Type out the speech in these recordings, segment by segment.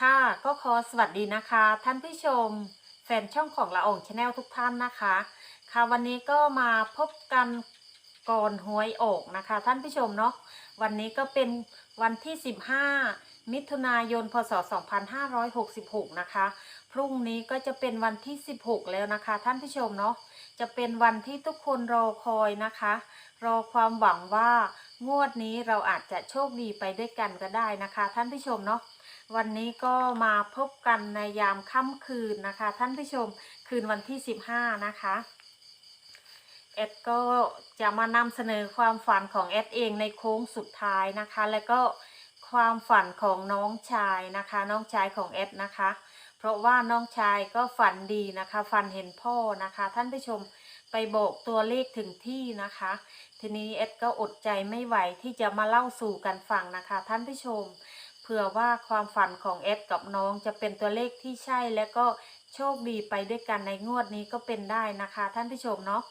ค่ะ ก็ขอสวัสดีนะคะ ท่านผู้ชม แฟนช่องของละอองชาแนลทุกท่านนะคะ ค่ะวันนี้ก็มาพบกันก่อนหวยออกนะคะ ท่านผู้ชมเนาะวันนี้ก็เป็นวันที่ 15 มิถุนายนพศ 2566 นะคะ พรุ่งนี้ก็จะเป็นวันที่ 16 แล้วนะคะ ท่านผู้ชมเนาะจะเป็นวันที่ทุกคนรอคอยนะคะ รอความหวังว่างวดนี้เราอาจจะโชคดีไปด้วยกันก็ได้นะคะ ท่านผู้ชมเนาะ วันนี้ก็มาพบกันในยามค่ำคืนนะคะ ท่านผู้ชมคืนวันที่ 15 นะคะเอ็ดก็จะมานำเสนอความฝันของเอ็ดเองในโค้งสุดท้ายนะคะ แล้วก็ความฝันของน้องชายนะคะ น้องชายของเอ็ดนะคะ เพราะว่าน้องชายก็ฝันดีนะคะฝันเห็นพ่อนะคะ ท่านผู้ชมไปบอกตัวเลขถึงที่นะคะ ทีนี้เอ็ดก็อดใจไม่ไหวที่จะมาเล่าสู่กันฟังนะคะ ท่านผู้ชม ผื่อว่าความฝันของเอสกับน้องจะเป็นตัวเลขที่ใช่และก็โชคดีไปด้วยกันในงวดนี้ก็เป็นได้นะคะ ท่านผู้ชมเนาะ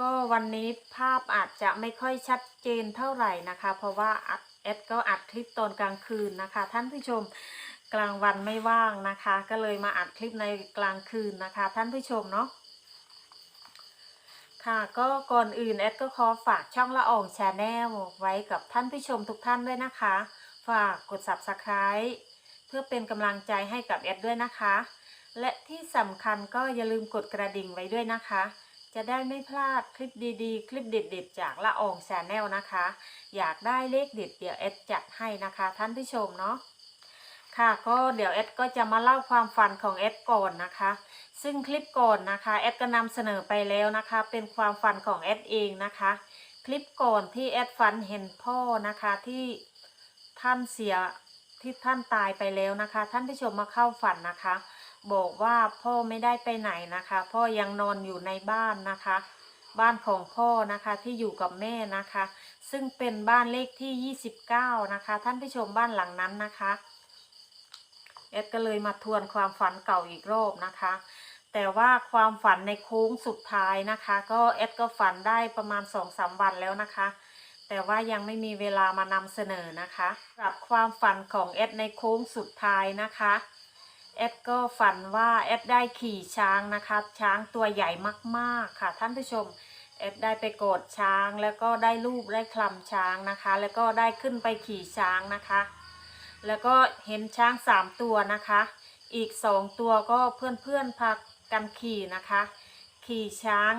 ก็วันนี้ภาพอาจจะไม่ค่อยชัดเจนเท่าไหร่นะคะ เพราะว่าอัดเอสก็อัดคลิปตอนกลางคืนนะคะ ท่านผู้ชมกลางวันไม่ว่างนะคะ ก็เลยมาอัดคลิปในกลางคืนนะคะ ท่านผู้ชมเนาะค่ะก็ก่อนอื่นแอดก็ขอฝากช่องละอองชาแนลไว้กับท่านผู้ชมทุกท่านด้วยนะคะ ฝากกด subscribe เพื่อเป็นกำลังใจให้กับแอดด้วยนะคะ และที่สำคัญก็อย่าลืมกดกระดิ่งไว้ด้วยนะคะ จะได้ไม่พลาดคลิปดีๆ คลิปเด็ด ๆ จากละอองชาแนลนะคะ อยากได้เลขเด็ดเดี๋ยวแอดจัดให้นะคะท่านผู้ชมเนาะค่ะก็เดี๋ยวแอดก็จะมาเล่าความฝันของแอดก่อนนะคะ ซึ่งคลิปก่อนนะคะแอดก็นำเสนอไปแล้วนะคะ เป็นความฝันของแอดเองนะคะ คลิปก่อนที่แอดฝันเห็นพ่อนะคะที่ ท่านเสียที่ท่านตายไปแล้วนะคะ ท่านผู้ชมมาเข้าฝันนะคะ บอกว่าพ่อไม่ได้ไปไหนนะคะ พ่อยังนอนอยู่ในบ้านนะคะ บ้านของพ่อนะคะที่อยู่กับแม่นะคะ ซึ่งเป็นบ้านเลขที่ 29 นะคะ ท่านผู้ชมบ้านหลังนั้นนะคะเอ็ดก็เลยมาทวนความฝันเก่าอีกรอบนะคะ แต่ว่าความฝันในโค้งสุดท้ายนะคะ ก็เอ็ดก็ฝันได้ประมาณสองสามวันแล้วนะคะ แต่ว่ายังไม่มีเวลามานำเสนอนะคะสำหรับความฝันของเอ็ดในโค้งสุดท้ายนะคะเอ็ดก็ฝันว่าเอ็ดได้ขี่ช้างนะคะช้างตัวใหญ่มากๆค่ะ ท่านผู้ชมเอ็ดได้ไปโกดช้างแล้วก็ได้รูปได้คลำช้างนะคะ แล้วก็ได้ขึ้นไปขี่ช้างนะคะ แล้วก็เห็นช้างสามตัวนะคะ อีกสองตัวก็เพื่อนเพื่อนๆพากันขี่นะคะ ขี่ช้าง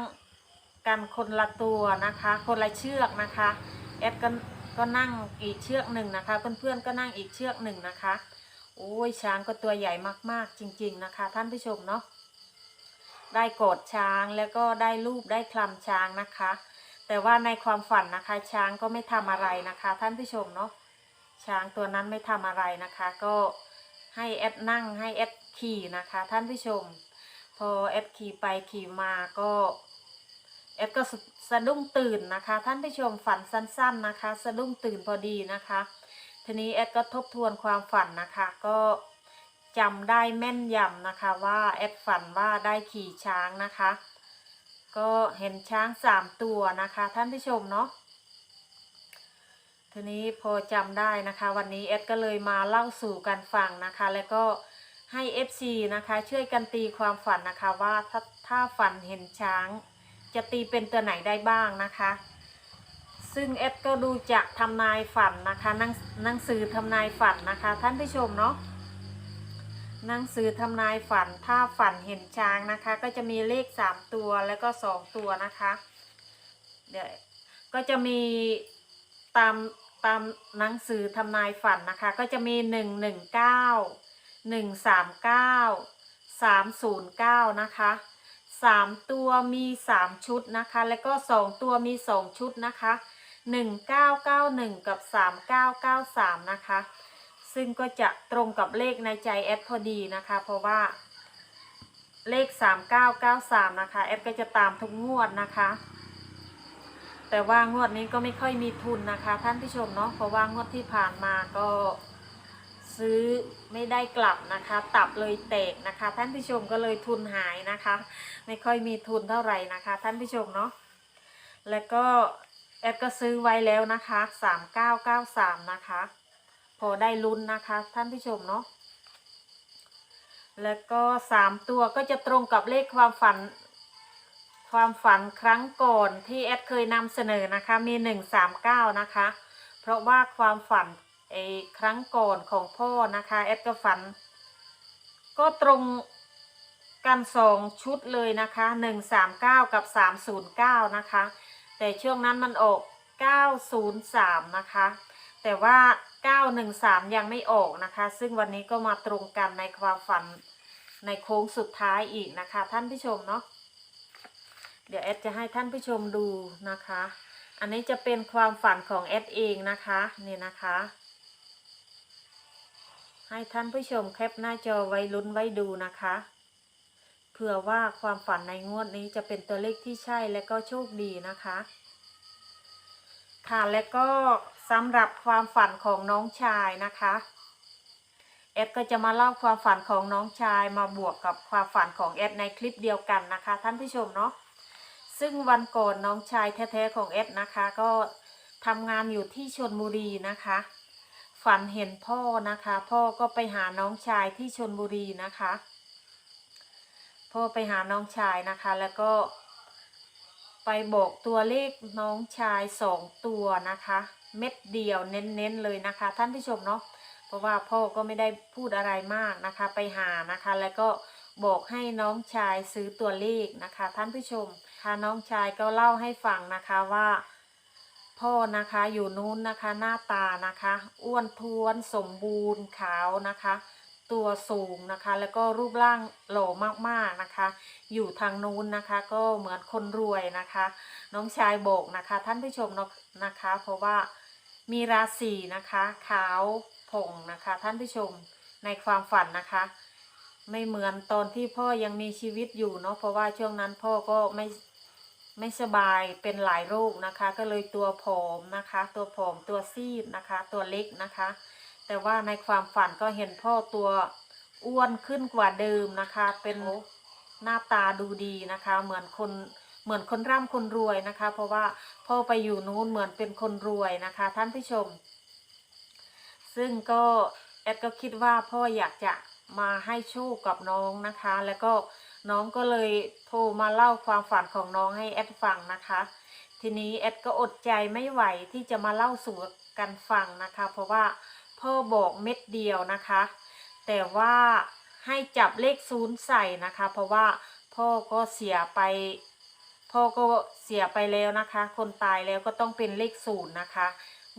กันคนละตัวนะคะ คนละเชือกนะคะแอดก็ก็นั่งอีกเชือกหนึ่งนะคะ เพื่อนๆก็นั่งอีกเชือกหนึ่งนะคะโอ้ยช้างก็ตัวใหญ่มากๆจริง ๆนะคะ ท่านผู้ชมเนาะได้กอดช้างแล้วก็ได้รูปได้คลำช้างนะคะ แต่ว่าในความฝันนะคะ ช้างก็ไม่ทำอะไรนะคะ ท่านผู้ชมเนาะช้างตัวนั้นไม่ทำอะไรนะคะ ก็ให้แอดนั่งให้แอดขี่นะคะ ท่านผู้ชม พอแอดขี่ไปขี่มาก็ แอดก็สะดุ้งตื่นนะคะ ท่านผู้ชมฝันสั้น ๆนะคะ สะดุ้งตื่นพอดีนะคะ ทีนี้แอดก็ทบทวนความฝันนะคะ ก็จำได้แม่นยำนะคะว่าแอดฝันว่าได้ขี่ช้างนะคะ ก็เห็นช้างสามตัวนะคะ ท่านผู้ชมเนาะทีนี้พอจำได้นะคะ วันนี้เอดก็เลยมาเล่าสู่กันฟังนะคะ แล้วก็ให้ FC นะคะ ช่วยกันตีความฝันนะคะว่าถ้าถ้าฝันเห็นช้าง จะตีเป็นตัวไหนได้บ้างนะคะ ซึ่งเอดก็ดูจากทำนายฝันนะคะหนังหนังสือทำนายฝันนะคะ ท่านผู้ชมเนาะหนังสือทำนายฝันถ้าฝันเห็นช้างนะคะ ก็จะมีเลขสามตัวแล้วก็สองตัวนะคะเดี๋ยวก็จะมีตามตามหนังสือทำนายฝันนะคะ ก็จะมีหนึ่งหนึ่งเก้าหนึ่งสามเก้าสามศูนย์เก้านะคะ สามตัวมีสามชุดนะคะ แล้วก็สองตัวมีสองชุดนะคะหนึ่งเก้าเก้าหนึ่งกับสามเก้าเก้าสามนะคะ ซึ่งก็จะตรงกับเลขในใจแอดพอดีนะคะ เพราะว่าเลขสามเก้าเก้าสามนะคะ แอดก็จะตามทุกงวดนะคะ แต่ว่างวดนี้ก็ไม่ค่อยมีทุนนะคะ ท่านผู้ชมเนาะเพราะว่างวดที่ผ่านมาก็ ซื้อไม่ได้กลับนะคะ ตับเลยแตกนะคะ ท่านผู้ชมก็เลยทุนหายนะคะ ไม่ค่อยมีทุนเท่าไหร่นะคะ ท่านผู้ชมเนาะแล้วก็แอดก็ซื้อไว้แล้วนะคะสามเก้าเก้าสามนะคะ พอได้ลุ้นนะคะ ท่านผู้ชมเนาะแล้วก็สามตัวก็จะตรงกับเลขความฝัน ความฝันครั้งก่อนที่แอดเคยนำเสนอนะคะมีหนึ่งสามเก้านะคะ เพราะว่าความฝัน ไอ้ครั้งก่อนของพ่อนะคะแอดก็ฝัน ก็ตรงกันสองชุดเลยนะคะหนึ่งสามเก้ากับสามศูนย์เก้านะคะ แต่ช่วงนั้นมันออกเก้าศูนย์สามนะคะ แต่ว่าเก้าหนึ่งสามยังไม่ออกนะคะ ซึ่งวันนี้ก็มาตรงกันในความฝันในโค้งสุดท้ายอีกนะคะ ท่านผู้ชมเนาะเดี๋ยวแอดจะให้ท่านผู้ชมดูนะคะ อันนี้จะเป็นความฝันของแอดเองนะคะ นี่นะคะ ให้ท่านผู้ชมแคปหน้าจอไว้ลุ้นไว้ดูนะคะ เผื่อว่าความฝันในงวดนี้จะเป็นตัวเลขที่ใช่และก็โชคดีนะคะ ค่ะและก็สำหรับความฝันของน้องชายนะคะแอดก็จะมาเล่าความฝันของน้องชายมาบวกกับความฝันของแอดในคลิปเดียวกันนะคะ ท่านผู้ชมเนาะซึ่งวันก่อนน้องชายแท้ๆของเอสนะคะ ก็ทำงานอยู่ที่ชนบุรีนะคะ ฝันเห็นพ่อนะคะ พ่อก็ไปหาน้องชายที่ชนบุรีนะคะ พ่อไปหาน้องชายนะคะ แล้วก็ไปบอกตัวเลขน้องชายสองตัวนะคะ เม็ดเดียวเน้นๆเลยนะคะ ท่านผู้ชมเนาะเพราะว่าพ่อก็ไม่ได้พูดอะไรมากนะคะ ไปหานะคะ แล้วก็บอกให้น้องชายซื้อตัวเลขนะคะ ท่านผู้ชมค่ะน้องชายก็เล่าให้ฟังนะคะว่า พ่อนะคะอยู่นู้นนะคะหน้าตานะคะ อ้วนท้วนสมบูรณ์ขาวนะคะ ตัวสูงนะคะ แล้วก็รูปร่างหล่อมากๆนะคะ อยู่ทางนู้นนะคะ ก็เหมือนคนรวยนะคะ น้องชายโบกนะคะ ท่านผู้ชมเนาะนะคะ เพราะว่ามีราศีนะคะขาวผงนะคะ ท่านผู้ชมในความฝันนะคะ ไม่เหมือนตอนที่พ่อยังมีชีวิตอยู่เนาะเพราะว่าช่วงนั้นพ่อก็ไม่ ไม่สบายเป็นหลายโรคนะคะ ก็เลยตัวผอมนะคะ ตัวผอมตัวซีดนะคะ ตัวเล็กนะคะ แต่ว่าในความฝันก็เห็นพ่อตัวอ้วนขึ้นกว่าเดิมนะคะ เป็นหน้าตาดูดีนะคะ เหมือนคนเหมือนคนร่ำคนรวยนะคะ เพราะว่าพ่อไปอยู่นู้นเหมือนเป็นคนรวยนะคะ ท่านผู้ชม ซึ่งก็แอดก็คิดว่าพ่ออยากจะมาให้โชคกับน้องนะคะ แล้วก็ น้องก็เลยโทรมาเล่าความฝันของน้องให้แอดฟังนะคะ ทีนี้แอดก็อดใจไม่ไหวที่จะมาเล่าสู่กันฟังนะคะ เพราะว่าพ่อบอกเม็ดเดียวนะคะ แต่ว่าให้จับเลขศูนย์ใส่นะคะ เพราะว่าพ่อก็เสียไป พ่อก็เสียไปแล้วนะคะ คนตายแล้วก็ต้องเป็นเลขศูนย์นะคะ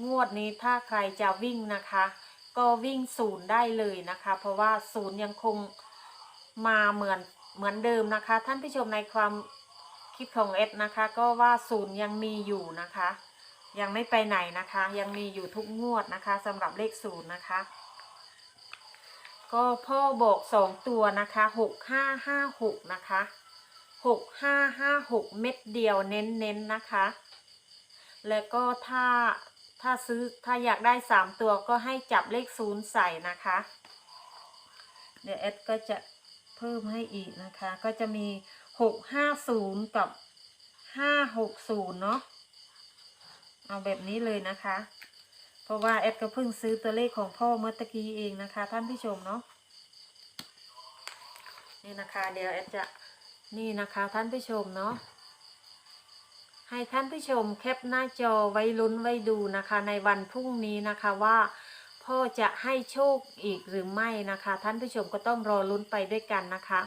งวดนี้ถ้าใครจะวิ่งนะคะ ก็วิ่งศูนย์ได้เลยนะคะ เพราะว่าศูนย์ยังคงมาเหมือน เหมือนเดิมนะคะ ท่านผู้ชมในความคิดของเอสนะคะ ก็ว่าศูนย์ยังมีอยู่นะคะ ยังไม่ไปไหนนะคะ ยังมีอยู่ทุกงวดนะคะสำหรับเลขศูนย์นะคะ ก็พ่อบอกสองตัวนะคะหกห้าห้าหกนะคะหกห้าห้าหกเม็ดเดียวเน้นๆน,นะคะ แล้วก็ถ้าถ้าซื้อถ้าอยากได้สามตัวก็ให้จับเลขศูนย์ใส่นะคะ เดี๋ยวแอดก็จะ เพิ่มให้อีกนะคะ ก็จะมีหกห้าศูนย์กับห้าหกศูนย์เนาะเอาแบบนี้เลยนะคะ เพราะว่าแอดก็เพิ่งซื้อตัวเลขของพ่อเมื่อตะกี้เองนะคะ ท่านผู้ชมเนาะนี่นะคะเดี๋ยวแอดจะนี่นะคะท่านผู้ชมเนาะให้ท่านผู้ชมแคปหน้าจอไว้ลุ้นไว้ดูนะคะ ในวันพรุ่งนี้นะคะว่า พ่อจะให้โชคอีกหรือไม่นะคะ ท่านผู้ชมก็ต้องรอลุ้นไปด้วยกันนะคะ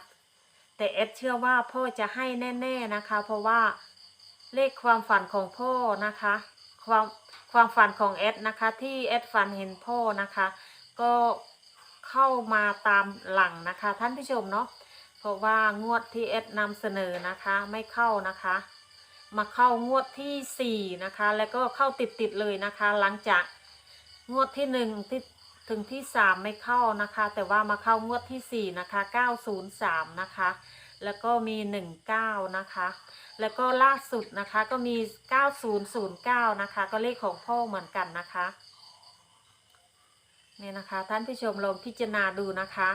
แต่เอดเชื่อว่าพ่อจะให้แน่ ๆนะคะ เพราะว่าเลขความฝันของพ่อนะคะ ความความฝันของเอดนะคะ ที่เอดฝันเห็นพ่อนะคะ ก็เข้ามาตามหลังนะคะ ท่านผู้ชมเนาะเพราะว่างวดที่เอดนำเสนอนะคะไม่เข้านะคะ มาเข้างวดที่สี่นะคะ แล้วก็เข้าติดๆเลยนะคะ หลังจาก งวดที่หนึ่งที่ถึงที่สามไม่เข้านะคะ แต่ว่ามาเข้างวดที่สี่นะคะเก้าศูนย์สามนะคะ แล้วก็มีหนึ่งเก้านะคะ แล้วก็ล่าสุดนะคะก็มีเก้าศูนย์ศูนย์เก้านะคะ ก็เลขของพ่อเหมือนกันนะคะเนี่ยนะคะท่านผู้ชมลองพิจารณาดูนะคะ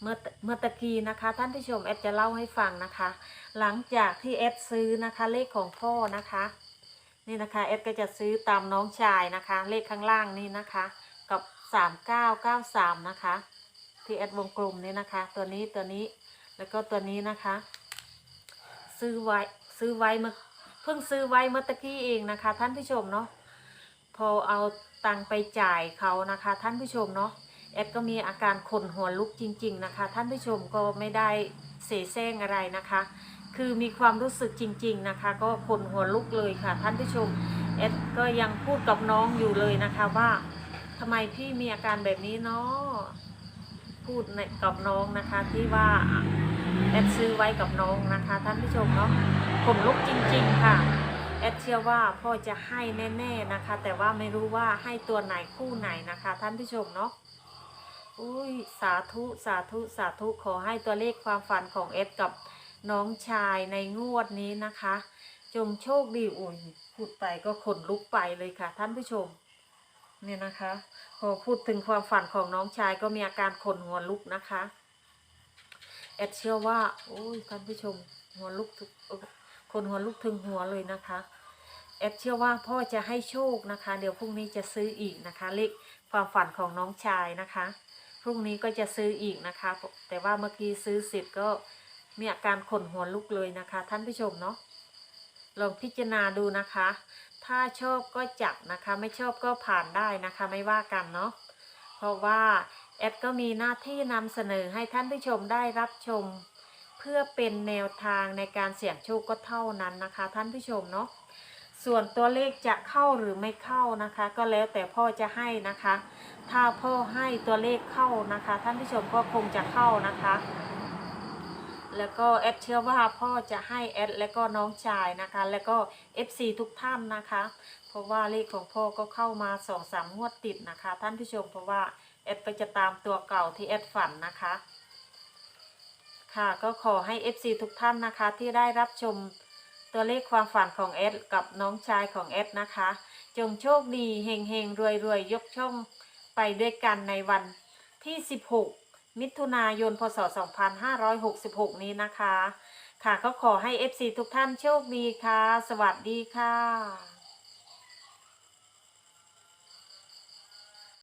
เมื่อเมื่อตะกี้นะคะ ท่านผู้ชมแอดจะเล่าให้ฟังนะคะ หลังจากที่แอดซื้อนะคะเลขของพ่อนะคะ นี่นะคะแอดก็จะซื้อตามน้องชายนะคะ เลขข้างล่างนี่นะคะ กับสามเก้าเก้าสามนะคะ ที่แอดวงกลมนี้นะคะ ตัวนี้ตัวนี้แล้วก็ตัวนี้นะคะ ซื้อไว้ซื้อไว้เมื่อเพิ่งซื้อไว้เมื่อตะกี้เองนะคะ ท่านผู้ชมเนาะพอเอาตังไปจ่ายเขานะคะ ท่านผู้ชมเนาะแอดก็มีอาการขนหัวลุกจริง ๆ นะคะ ท่านผู้ชมก็ไม่ได้เสแสร้งอะไรนะคะ คือมีความรู้สึกจริง ๆนะคะ ก็ขนหัวลุกเลยค่ะ ท่านผู้ชมแอดก็ยังพูดกับน้องอยู่เลยนะคะว่าทำไมพี่มีอาการแบบนี้เนาะพูดในกับน้องนะคะที่ว่าแอดซื้อไว้กับน้องนะคะ ท่านผู้ชมเนาะขนลุกจริง ๆ ค่ะแอดเชื่อว่าพ่อจะให้แน่ ๆนะคะ แต่ว่าไม่รู้ว่าให้ตัวไหนคู่ไหนนะคะ ท่านผู้ชมเนาะอุ้ยสาธุสาธุสาธุขอให้ตัวเลขความฝันของเอดกับ น้องชายในงวดนี้นะคะ จงโชคดีอุ่นพูดไปก็ขนลุกไปเลยค่ะ ท่านผู้ชม เนี่ยนะคะ พอพูดถึงความฝันของน้องชายก็มีอาการขนหัวลุกนะคะแอดเชื่อว่า โอ้ยท่านผู้ชม หัวลุกทุกเอ่อขนหัวลุกถึงหัวเลยนะคะแอดเชื่อว่าพ่อจะให้โชคนะคะ เดี๋ยวพรุ่งนี้จะซื้ออีกนะคะ เลขความฝันของน้องชายนะคะ พรุ่งนี้ก็จะซื้ออีกนะคะ แต่ว่าเมื่อกี้ซื้อเสร็จก็ มีอาการขนหัวลุกเลยนะคะ ท่านผู้ชมเนาะลองพิจารณาดูนะคะ ถ้าชอบก็จับนะคะ ไม่ชอบก็ผ่านได้นะคะ ไม่ว่ากันเนาะเพราะว่าแอดก็มีหน้าที่นำเสนอให้ท่านผู้ชมได้รับชม เพื่อเป็นแนวทางในการเสี่ยงโชคก็เท่านั้นนะคะ ท่านผู้ชมเนาะส่วนตัวเลขจะเข้าหรือไม่เข้านะคะ ก็แล้วแต่พ่อจะให้นะคะ ถ้าพ่อให้ตัวเลขเข้านะคะ ท่านผู้ชมก็คงจะเข้านะคะ แล้วก็แอดเชื่อว่าพ่อจะให้แอดและก็น้องชายนะคะ แล้วก็ FC ทุกท่านนะคะ เพราะว่าเลขของพ่อก็เข้ามาสองสามงวดติดนะคะ ท่านผู้ชมเพราะว่าแอดก็จะตามตัวเก่าที่แอดฝันนะคะ ค่ะก็ขอให้ FC ทุกท่านนะคะ ที่ได้รับชมตัวเลขความฝันของแอดกับน้องชายของแอดนะคะ จงโชคดีเฮงเฮงรวยรวยยกช่องไปด้วยกันในวันที่ 16 มิถุนายน พศ 2566 นี้นะคะ ค่ะก็ขอให้ FC ทุกท่านโชคดีค่ะ สวัสดีค่ะ